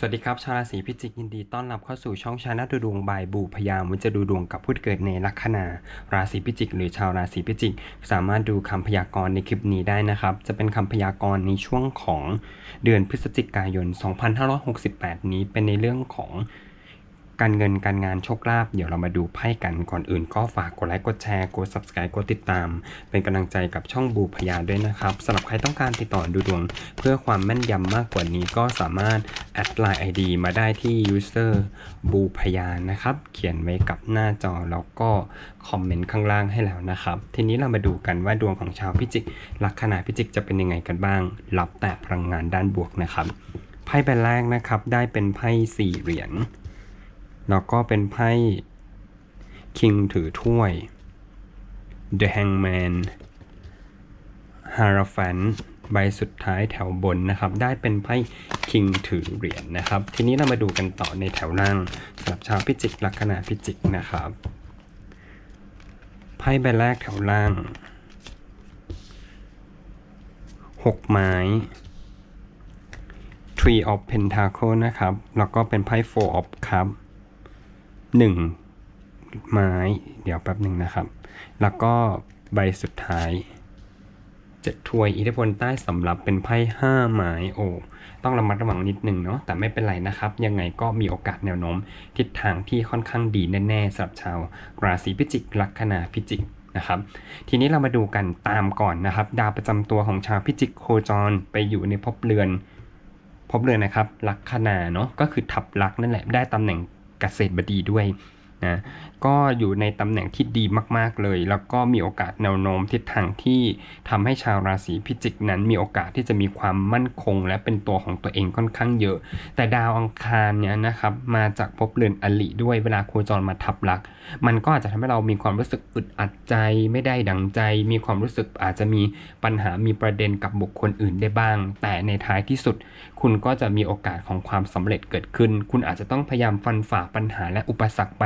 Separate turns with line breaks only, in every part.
สวัสดีครับ ชาวราศีพิจิกยินดีต้อนรับเข้าสู่ช่องชาแนลดูดวงบายบูพยามวันจะดูดวงกับผู้เกิดในลัคนา ราศีพิจิก หรือชาวราศีพิจิก สามารถดูคำพยากรณ์ในคลิปนี้ได้นะครับ จะเป็นคำพยากรณ์ในช่วงของเดือนพฤศจิกายน 2568 นี้เป็นในเรื่องของ การเงินการงานโชคลาภเดี๋ยวเรามาดูไพ่กันก่อนอื่นก็ฝากกดไลค์กดแชร์กด subscribe กดติดตาม เป็นกำลังใจกับช่องบูพยาด้วยนะครับสำหรับใครต้องการติดต่อดูดวง เพื่อความแม่นยำมากกว่านี้ก็สามารถแอดไลน์ ID มาได้ที่ user บูพยานะครับ เขียนไว้กับหน้าจอแล้วก็คอมเมนต์ข้างล่างให้แล้วนะครับ ทีนี้เรามาดูกันว่าดวงของชาวพิจิกลัคนาพิจิกจะเป็นยังไงกันบ้าง รับแต่พลังงานด้านบวกนะครับไพ่ใบแรกนะครับได้เป็นไพ่สี่เหรียญ แล้วก็เป็นไพ่คิงถือถ้วย The Hangman h a r a f a n ใบสุดท้ายแถวบนนะครับ ได้เป็นไพ่คิงถือเหรียญนนะครับ ทีนี้เรามาดูกันต่อในแถวล่างสำหรับชาวพิจิกลักษณะพิจิกนะครับ ไพ่ใบแรกแถวล่าง 6 ไม้ Tree of Pentacle นะครับ แล้วก็เป็นไพ่ Four of Cups หนึ่งไม้ เดี๋ยวแป๊บหนึ่งนะครับ แล้วก็ใบสุดท้ายเจ็ดถ้วยอิทธิพลใต้สำหรับเป็นไพ่ห้าไม้โอ้ต้องระมัดระวังนิดนึงเนาะแต่ไม่เป็นไรนะครับ ยังไงก็มีโอกาสแนวโน้ม ทิศทางที่ค่อนข้างดีแน่ๆสำหรับชาวราศีพิจิกลัคนาพิจิกนะครับทีนี้เรามาดูกันตามก่อนนะครับ ดาวประจำตัวของชาวพิจิกโคจรไปอยู่ในภพเรือนภพเรือนนะครับลัคนาเนาะก็คือทับลักนั่นแหละได้ตำแหน่ง กษตรบดีด้วย นะก็อยู่ในตำแหน่งที่ดีมาก ๆ เลย แล้วก็มีโอกาสแนวโน้มทิศทางที่ทำให้ชาวราศีพิจิกนั้นมีโอกาสที่จะมีความมั่นคง และเป็นตัวของตัวเองค่อนข้างเยอะ แต่ดาวอังคารเนี่ยนะครับมาจากภพเรือนอลิด้วยเวลาโคจรมาทับลัก มันก็อาจจะทำให้เรามีความรู้สึกอึดอัดใจไม่ได้ดังใจ มีความรู้สึกอาจจะมีปัญหามีประเด็นกับบุคคลอื่นได้บ้าง แต่ในท้ายที่สุด คุณก็จะมีโอกาสของความสำเร็จเกิดขึ้น คุณอาจจะต้องพยายามฟันฝ่าปัญหาและอุปสรรคไป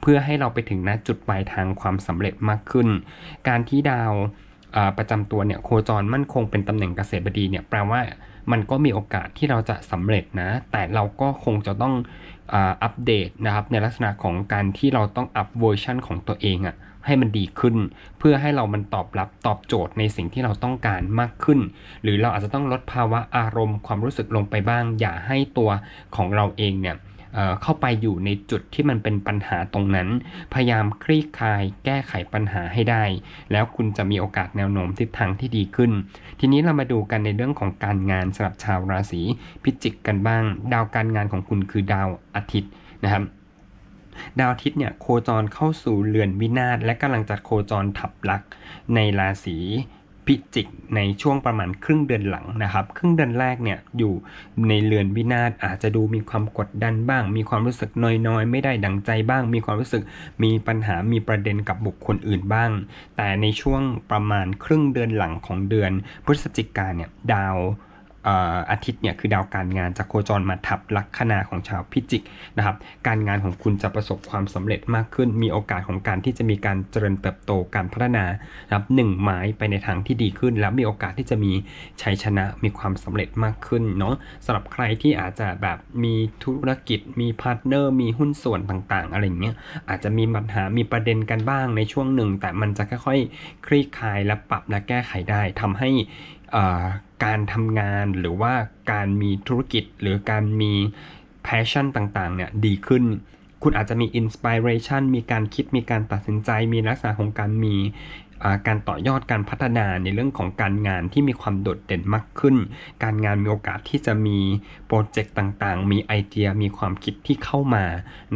เพื่อให้เราไปถึงณจุดปลายทางความสำเร็จมากขึ้น การที่ดาวประจำตัวเนี่ยโคจรมั่นคงเป็นตำแหน่งเกษตรบดีเนี่ยแปลว่ามันก็มีโอกาสที่เราจะสำเร็จนะ แต่เราก็คงจะต้องอัปเดตนะครับ ในลักษณะของการที่เราต้องอัปเวอร์ชันของตัวเองอะให้มันดีขึ้น เพื่อให้เรามันตอบรับตอบโจทย์ในสิ่งที่เราต้องการมากขึ้น หรือเราอาจจะต้องลดภาวะอารมณ์ความรู้สึกลงไปบ้าง อย่าให้ตัวของเราเองเนี่ย เข้าไปอยู่ในจุดที่มันเป็นปัญหาตรงนั้น พยายามคลี่คลายแก้ไขปัญหาให้ได้ แล้วคุณจะมีโอกาสแนวโน้มทิศทางที่ดีขึ้น ทีนี้เรามาดูกันในเรื่องของการงานสำหรับชาวราศีพิจิกกันบ้าง ดาวการงานของคุณคือดาวอาทิตย์นะครับดาวอาทิตย์เนี่ยโคจรเข้าสู่เรือนวินาศและกำลังจะโคจรทับลักในราศี พิจิกในช่วงประมาณครึ่งเดือนหลังนะครับ ครึ่งเดือนแรกเนี่ยอยู่ในเรือนวินาศอาจจะดูมีความกดดันบ้าง มีความรู้สึกน้อยๆ ไม่ได้ดังใจบ้าง มีความรู้สึกมีปัญหามีประเด็นกับบุคคลอื่นบ้าง แต่ในช่วงประมาณครึ่งเดือนหลังของเดือนพฤศจิกาเนี่ยดาว อาทิตย์เนี่ยคือดาวการงานจะโคจรมาทับลัคนาของชาวพิจิกนะครับการงานของคุณจะประสบความสำเร็จมากขึ้น มีโอกาสของการที่จะมีการเจริญเติบโตการพัฒนานะครับหนึ่งไม้ไปในทางที่ดีขึ้น แล้วมีโอกาสที่จะมีชัยชนะมีความสำเร็จมากขึ้นเนาะสำหรับใครที่อาจจะแบบมีธุรกิจ มีพาร์ทเนอร์ มีหุ้นส่วนต่างๆ อะไรอย่างเงี้ยอาจจะมีปัญหามีประเด็นกันบ้างในช่วงหนึ่ง แต่มันจะค่อยๆคลี่คลายและปรับและแก้ไขได้ทำให้อ่อ การทำงานหรือว่าการมีธุรกิจหรือการมี passion ต่างๆเนี่ยดีขึ้น คุณอาจจะมี inspiration มีการคิดมีการตัดสินใจ มีลักษณะของการมี การต่อยอดการพัฒนาในเรื่องของการงานที่มีความโดดเด่นมากขึ้น การงานมีโอกาสที่จะมีโปรเจกต์ต่างๆ มีไอเดียมีความคิดที่เข้ามา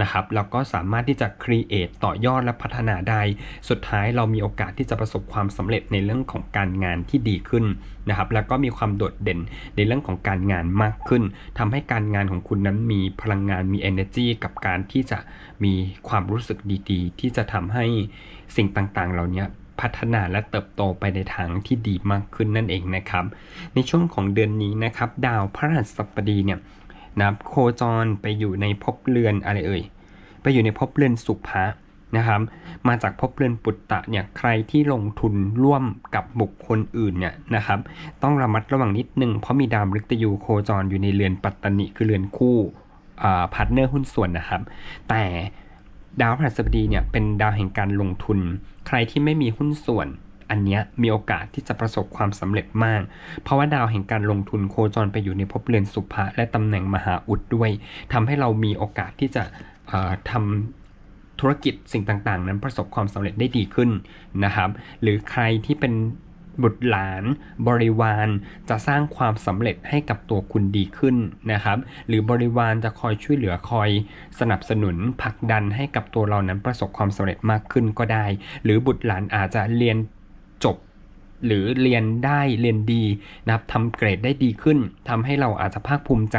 นะครับแล้วก็สามารถที่จะ create ต่อยอดและพัฒนาได้สุดท้ายเรามีโอกาสที่จะประสบความสำเร็จในเรื่องของการงานที่ดีขึ้นนะครับแล้วก็มีความโดดเด่นในเรื่องของการงานมากขึ้นทำให้การงานของคุณนั้นมีพลังงานมี energy กับการที่จะมีความรู้สึกดีๆ ที่จะทำให้สิ่งต่างๆ เหล่านี้ พัฒนาและเติบโตไปในทางที่ดีมากขึ้นนั่นเองนะครับ ในช่วงของเดือนนี้นะครับ ดาวพระหัสบดีเนี่ยนะครับโคจรไปอยู่ในภพเรือนอะไรเอ่ย ไปอยู่ในภพเรือนสุภะนะครับมาจากภพเรือนปุตตะเนี่ยใครที่ลงทุนร่วมกับบุคคลอื่นเนี่ยนะครับต้องระมัดระวังนิดนึงเพราะมีดาวมฤตยูโคจรอยู่ในเรือนปัตตนิคือเรือนคู่พาร์ทเนอร์หุ้นส่วนนะครับ แต่ ดาวพฤหัสบดีเนี่ยเป็นดาวแห่งการลงทุน ใครที่ไม่มีหุ้นส่วน อันเนี้ยมีโอกาสที่จะประสบความสำเร็จมาก เพราะว่าดาวแห่งการลงทุนโคจรไปอยู่ในภพเรือนสุภะและตำแหน่งมหาอุดด้วยทำให้เรามีโอกาสที่จะเอ่อทำธุรกิจสิ่งต่างๆ นั้นประสบความสำเร็จได้ดีขึ้นนะครับ หรือใครที่เป็น บุตรหลานบริวารจะสร้างความสำเร็จให้กับตัวคุณดีขึ้นนะครับ หรือบริวารจะคอยช่วยเหลือคอย สนับสนุนผลักดันให้กับตัวเรานั้นประสบความสำเร็จมากขึ้นก็ได้ หรือบุตรหลานอาจจะเรียนจบ หรือเรียนได้เรียนดีนะครับทำเกรดได้ดีขึ้นทำให้เราอาจจะภาคภูมิใจ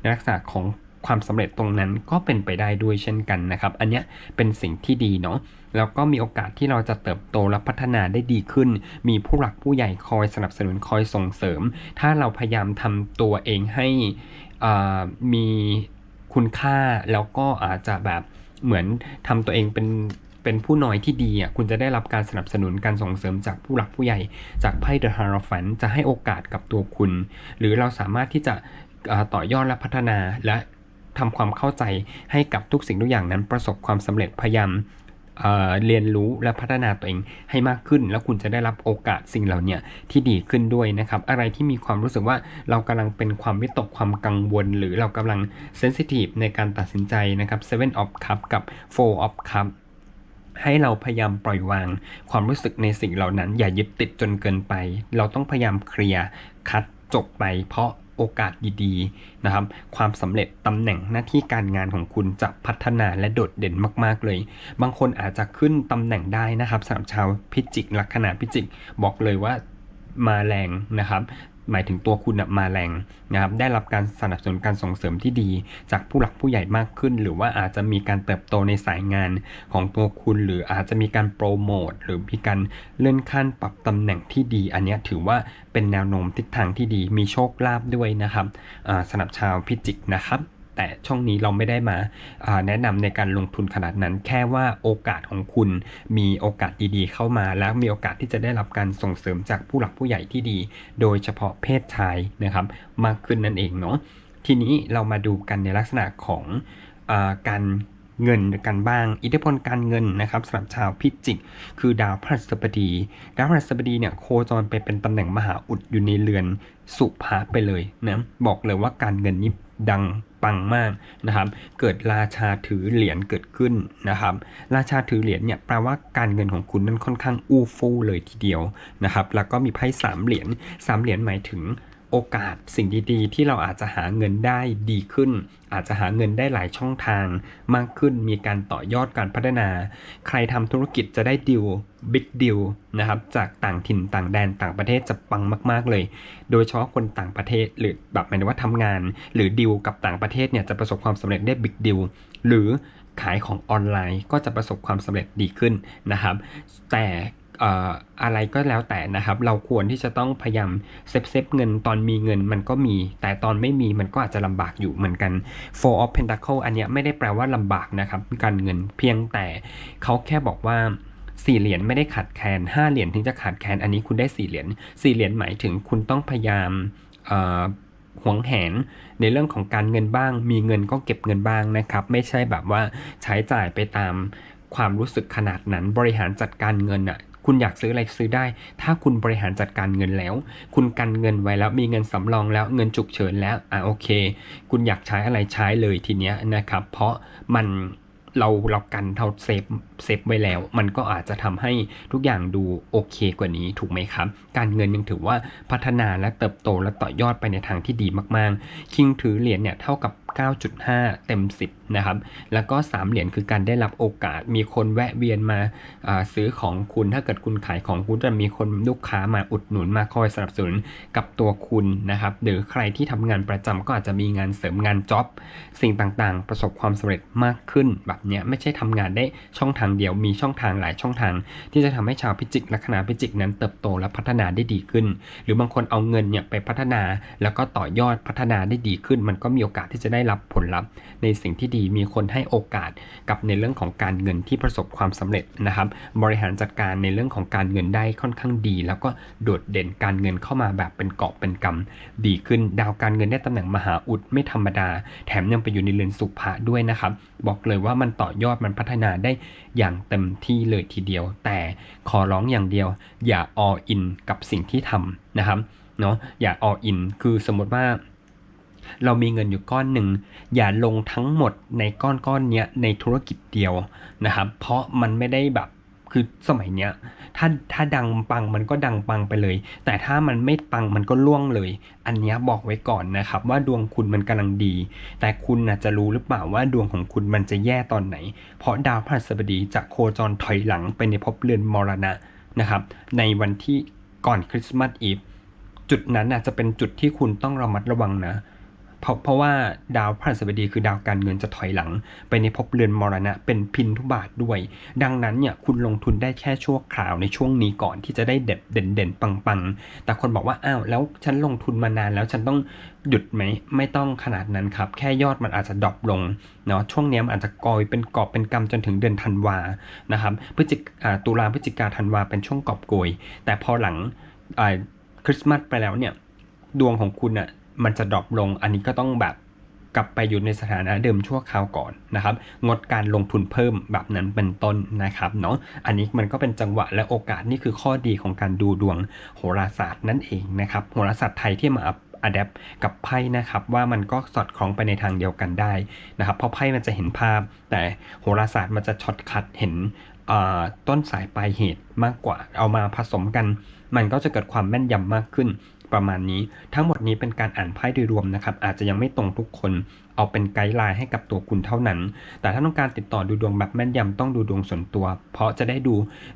ในลักษณะของความสำเร็จตรงนั้นก็เป็นไปได้ด้วยเช่นกันนะครับ อันนี้เป็นสิ่งที่ดีเนาะ แล้วก็มีโอกาสที่เราจะเติบโตและพัฒนาได้ดีขึ้น มีผู้หลักผู้ใหญ่คอยสนับสนุนคอยส่งเสริม ถ้าเราพยายามทำตัวเองให้มีคุณค่าแล้วก็อาจจะแบบเหมือนทำตัวเองเป็นเป็นผู้น้อยที่ดีอะคุณจะได้รับการสนับสนุนการส่งเสริมจากผู้หลักผู้ใหญ่ จากไพ่เดอะฮารอฟันจะให้โอกาสกับตัวคุณ หรือเราสามารถที่จะต่อยอดและพัฒนาและทำความเข้าใจให้กับทุกสิ่งทุกอย่างนั้นประสบความสำเร็จพยายาม เเรียนรู้และพัฒนาตัวเองให้มากขึ้น แล้วคุณจะได้รับโอกาสสิ่งเหล่านี้ที่ดีขึ้นด้วยนะครับ อะไรที่มีความรู้สึกว่าเรากำลังเป็นความวิตกความกังวล หรือเรากำลังเซนซิทีฟในการตัดสินใจนะครับ Seven of Cup กับ Four of Cup ให้เราพยายามปล่อยวางความรู้สึกในสิ่งเหล่านั้น อย่ายึดติดจนเกินไป เราต้องพยายามเคลียร์คัดจบไป เพราะ โอกาสดีๆนะครับ ความสำเร็จตำแหน่งหน้าที่การงานของคุณจะพัฒนาและโดดเด่นมากๆเลย บางคนอาจจะขึ้นตำแหน่งได้นะครับสำหรับชาวพิจิกลัคนาพิจิกบอกเลยว่ามาแรงนะครับ หมายถึงตัวคุณมาแรงนะครับได้รับการสนับสนุนการส่งเสริมที่ดี จากผู้หลักผู้ใหญ่มากขึ้น หรือว่าอาจจะมีการเติบโตในสายงานของตัวคุณ หรืออาจจะมีการโปรโมทหรือมีการเลื่อนขั้นปรับตำแหน่งที่ดี อันนี้ถือว่าเป็นแนวโน้มทิศทางที่ดี มีโชคลาภด้วยนะครับสำหรับชาวพิจิกนะครับ แต่ช่องนี้เราไม่ได้มาแนะนำในการลงทุนขนาดนั้น แค่ว่าโอกาสของคุณมีโอกาสดีๆ เข้ามา แล้วมีโอกาสที่จะได้รับการส่งเสริมจากผู้หลักผู้ใหญ่ที่ดี โดยเฉพาะเพศชายนะครับ มากขึ้นนั่นเองเนาะทีนี้เรามาดูกันในลักษณะของอการ เงินกันบ้าง อิทธิพลการเงินนะครับสำหรับชาวพิจิก คือดาวพฤหัสบดี ดาวพฤหัสบดีเนี่ยโคจรไปเป็นตำแหน่งมหาอุดอยู่ในเรือนสุภาไปเลยนะบอกเลยว่าการเงินนี้ดังปังมากนะครับ เกิดราชาถือเหรียญเกิดขึ้นนะครับ ราชาถือเหรียญเนี่ยแปลว่าการเงินของคุณนั้นค่อนข้างอู้ฟู่เลยทีเดียวนะครับ แล้วก็มีไพ่สามเหรียญสามเหรียญหมายถึง โอกาสสิ่งดีๆ ที่เราอาจจะหาเงินได้ดีขึ้น อาจจะหาเงินได้หลายช่องทาง มากขึ้นมีการต่อยอดการพัฒนา ใครทำธุรกิจจะได้ดิวบิ๊กดิวนะครับจากต่างถิ่นต่างแดนต่างประเทศจะปังมากๆเลย โดยเฉพาะคนต่างประเทศหรือแบบหมายถึงว่าทำงาน หรือดิวกับต่างประเทศเนี่ยจะประสบความสำเร็จได้บิ๊กดิวหรือขายของออนไลน์ก็จะประสบความสำเร็จดีขึ้นนะครับ แต่ อะไรก็แล้วแต่นะครับ เราควรที่จะต้องพยายามเซฟเซฟเงินตอนมีเงินมันก็มี แต่ตอนไม่มีมันก็อาจจะลำบากอยู่เหมือนกัน Four of Pentacle อันนี้ไม่ได้แปลว่าลำบากนะครับ การเงินเพียงแต่เขาแค่บอกว่าสี่เหรียญไม่ได้ขาดแคลนห้าเหรียญถึงจะขาดแคลนอันนี้คุณได้สี่เหรียญสี่เหรียญหมายถึงคุณต้องพยายามหวงแหนในเรื่องของการเงินบ้าง มีเงินก็เก็บเงินบ้างนะครับ ไม่ใช่แบบว่าใช้จ่ายไปตามความรู้สึกขนาดนั้นบริหารจัดการเงินอะ คุณอยากซื้ออะไรซื้อได้ ถ้าคุณบริหารจัดการเงินแล้ว คุณกันเงินไว้แล้วมีเงินสำรองแล้วเงินฉุกเฉินแล้วอ่าโอเค คุณอยากใช้อะไรใช้เลยทีเนี้ยนะครับ เพราะมันเราเรากันเราเซฟเซฟไว้แล้ว มันก็อาจจะทำให้ทุกอย่างดูโอเคกว่านี้ถูกไหมครับ การเงินยังถือว่าพัฒนาและเติบโตและต่อยอดไปในทางที่ดีมากๆ คิงถือเหรียญเนี่ยเท่ากับ 9.5 เต็ม 10 นะครับ แล้วก็ 3 เหรียญคือการได้รับโอกาส มีคนแวะเวียนมาซื้อของคุณ ถ้าเกิดคุณขายของคุณจะมีคนลูกค้ามาอุดหนุนมาคอยสนับสนุนกับตัวคุณนะครับ หรือใครที่ทำงานประจำก็อาจจะมีงานเสริมงานจ็อบ สิ่งต่างๆ ประสบความสำเร็จมากขึ้นแบบนี้ไม่ใช่ทำงานได้ช่องทางเดียว มีช่องทางหลายช่องทาง ที่จะทำให้ชาวพิจิกลัคนาพิจิกนั้นเติบโตและพัฒนาได้ดีขึ้น หรือบางคนเอาเงินเนี่ยไปพัฒนา แล้วก็ต่อยอดพัฒนาได้ดีขึ้น มันก็มีโอกาสที่จะได้รับผลลัพธ์ ในสิ่งที่ดีมีคนให้โอกาสกับในเรื่องของการเงินที่ประสบความสำเร็จนะครับ บริหารจัดการในเรื่องของการเงินได้ค่อนข้างดี แล้วก็โดดเด่นการเงินเข้ามาแบบเป็นเกาะเป็นกำดีขึ้น ดาวการเงินได้ตำแหน่งมหาอุดไม่ธรรมดา แถมยังไปอยู่ในเรือนสุภะด้วยนะครับ บอกเลยว่ามันต่อยอดมันพัฒนาได้อย่างเต็มที่เลยทีเดียว แต่ขอร้องอย่างเดียว อย่า all in กับสิ่งที่ทำนะครับเนาะอย่า all in คือสมมติว่า เรามีเงินอยู่ก้อนหนึ่ง อย่าลงทั้งหมดในก้อนก้อนเนี้ยในธุรกิจเดียวนะครับ เพราะมันไม่ได้แบบคือสมัยเนี้ยถ้าถ้าดังปังมันก็ดังปังไปเลย แต่ถ้ามันไม่ปังมันก็ล่วงเลย อันเนี้ยบอกไว้ก่อนนะครับ ว่าดวงคุณมันกำลังดี แต่คุณน่ะจะรู้หรือเปล่าว่าดวงของคุณมันจะแย่ตอนไหน เพราะดาวพฤหัสบดีจะโคจรถอยหลังไปในภพเรือนมรณะนะครับ ในวันที่ก่อนคริสต์มาสอีฟจุดนั้นน่ะจะเป็นจุดที่คุณต้องระมัดระวังนะ เพราะเพราะว่าดาวพฤหัสบดีคือดาวการเงินจะถอยหลัง ไปในภพเรือนมรณะเป็นพินทุบาทด้วย ดังนั้นเนี่ยคุณลงทุนได้แค่ชั่วคราวในช่วงนี้ก่อนที่จะได้เด็ดเด่นเด่นปังปังๆ แต่คนบอกว่าอ้าวแล้วฉันลงทุนมานานแล้วฉันต้องหยุดไหมไม่ต้องขนาดนั้นครับ แค่ยอดมันอาจจะดรอปลงเนาะช่วงนี้มันอาจจะกอยเป็นกอบเป็นกำจนถึงเดือนธันวานะครับพฤศจิกาตุลาพฤศจิกาธันวาเป็นช่วงกอบโกย แต่พอหลังคริสต์มาสไปแล้วเนี่ยดวงของคุณอะ มันจะดรอปลงอันนี้ก็ต้องแบบกลับไปอยู่ในสถานะเดิมชั่วคราวก่อนนะครับ งดการลงทุนเพิ่มแบบนั้นเป็นต้นนะครับเนาะ อันนี้มันก็เป็นจังหวะและโอกาสนี่คือข้อดีของการดูดวงโหราศาสตร์นั่นเองนะครับ โหราศาสตร์ไทยที่มาอัดแอปกับไพ่นะครับว่ามันก็สอดคล้องไปในทางเดียวกันได้นะครับ เพราะไพ่มันจะเห็นภาพ แต่โหราศาสตร์มันจะช็อตคัดเห็นต้นสายปลายเหตุมากกว่า เอามาผสมกัน มันก็จะเกิดความแม่นยำมากขึ้น ประมาณนี้ ทั้งหมดนี้เป็นการอ่านไพ่โดยรวมนะครับ อาจจะยังไม่ตรงทุกคน เอาเป็นไกด์ไลน์ให้กับตัวคุณเท่านั้น แต่ถ้าต้องการติดต่อดูดวงแบบแม่นยำต้องดูดวงส่วนตัว เพราะจะได้ดู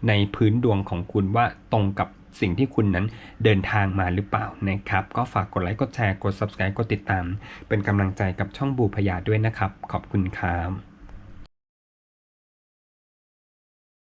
ในพื้นดวงของคุณว่าตรงกับสิ่งที่คุณนั้นเดินทางมาหรือเปล่านะครับ ก็ฝากกดไลค์ กดแชร์ กด subscribe กดติดตาม เป็นกำลังใจกับช่องบูพยาด้วยนะครับ ขอบคุณครับ